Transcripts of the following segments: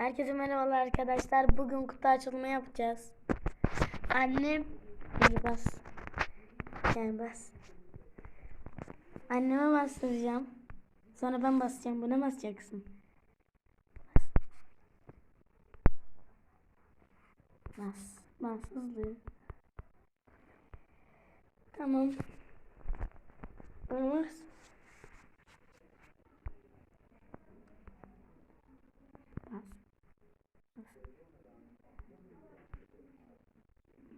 Herkese merhabalar arkadaşlar. Bugün kutu açılımı yapacağız. Annem Hadi bas. Gel bas. Anneme bastıracağım. Sonra ben basacağım. Buna basacaksın. Bas. Bas hızlı. Tamam. Bas.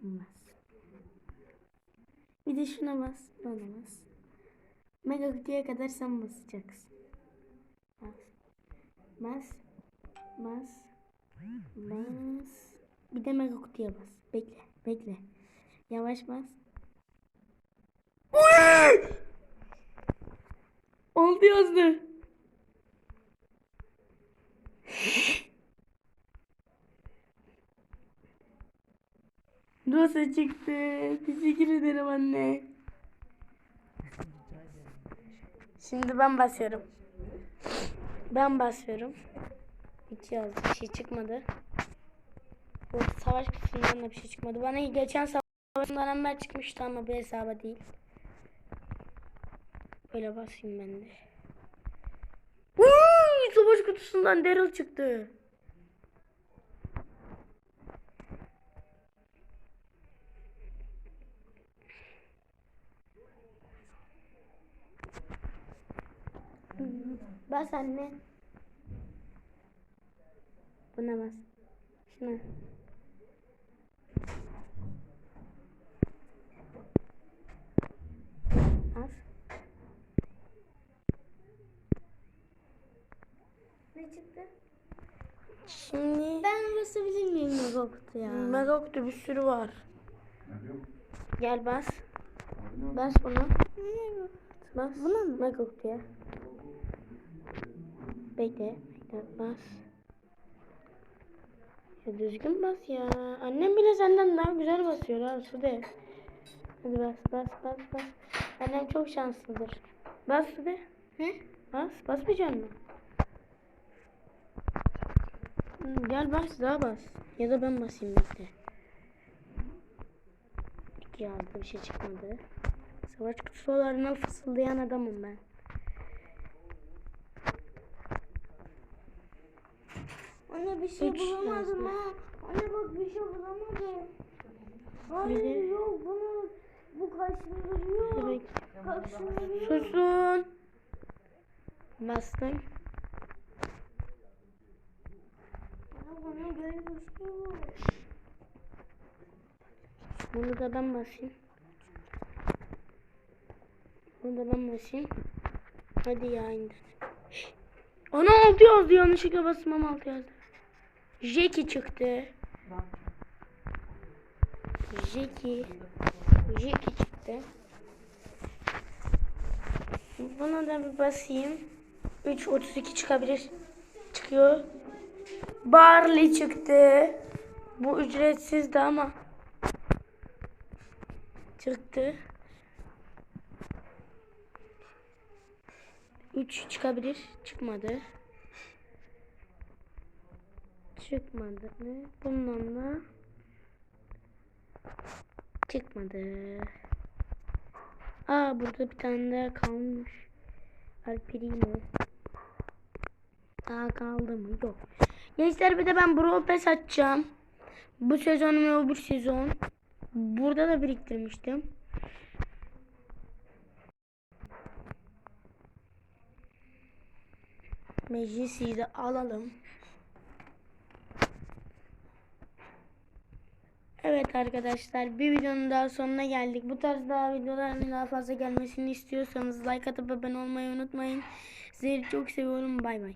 Bas. Bir de şuna bas. Bana bas. Mega kutuya kadar sen basacaksın. Bas. Bas. Bas. Bas. Bir de mega kutuya bas. Bekle. Bekle. Yavaş bas. Oldu yazdı. Rosa çıktı. Teşekkür ederim anne. Şimdi ben basıyorum. Ben basıyorum. Hiç yazdı. Bir şey çıkmadı. Bu savaş kısmından da bir şey çıkmadı. Bana geçen savaşından Enver çıkmıştı ama bu hesaba değil. Böyle basayım ben de. Uy, savaş kutusundan Daryl çıktı. Bas anne. Buna bas. Şuna. Bas. Ne çıktı? Şimdi Ben basabilir miyim Megok'tu ya? Megok'ta bir sürü var. Gel bas. Bas bunu. Bas. Buna mı? Megok diye. Bekle. Bekle. Bas. Ya düzgün bas ya. Annem bile senden daha güzel basıyor ha Sude. Hadi bas bas bas bas. Annem çok şanslıdır. Bas Sude. He? Bas. Basmayacak? Hı, Gel bas daha bas. Ya da ben basayım bekle. İki aldı bir şey çıkmadı. Savaş kutularına fısıldayan adamım ben. Anne bir şey Üç bulamadım ha. Anne bak bir şey bulamadım. Hayır yok bunu bu kaşındırıyor. Evet. Kaşındırıyor. Susun. Bastım. Anne bana böyle bir şey var. Bunu da ben basayım. Bunu da ben basayım. Hadi ya indir. Ana altı yazdı yanlışlıkla basmam altı yazdı. Jeki çıktı. Jeki. Jeki çıktı. Buna da bir basayım. 3 32 çıkabilir. Çıkıyor. Barley çıktı. Bu ücretsizdi ama çıktı. 3 çıkabilir. Çıkmadı. Çıkmadı mı? Bundan da çıkmadı. Aa burada bir tane daha kalmış. Alperino. Daha kaldı mı? Yok. Gençler bir de ben Brawl Pass açacağım. Bu sezon ve öbür sezon. Burada da biriktirmiştim. Meclisi de alalım. Evet arkadaşlar bir videonun daha sonuna geldik. Bu tarz daha videoların daha fazla gelmesini istiyorsanız like atıp abone olmayı unutmayın. Sizleri çok seviyorum. Bay bay.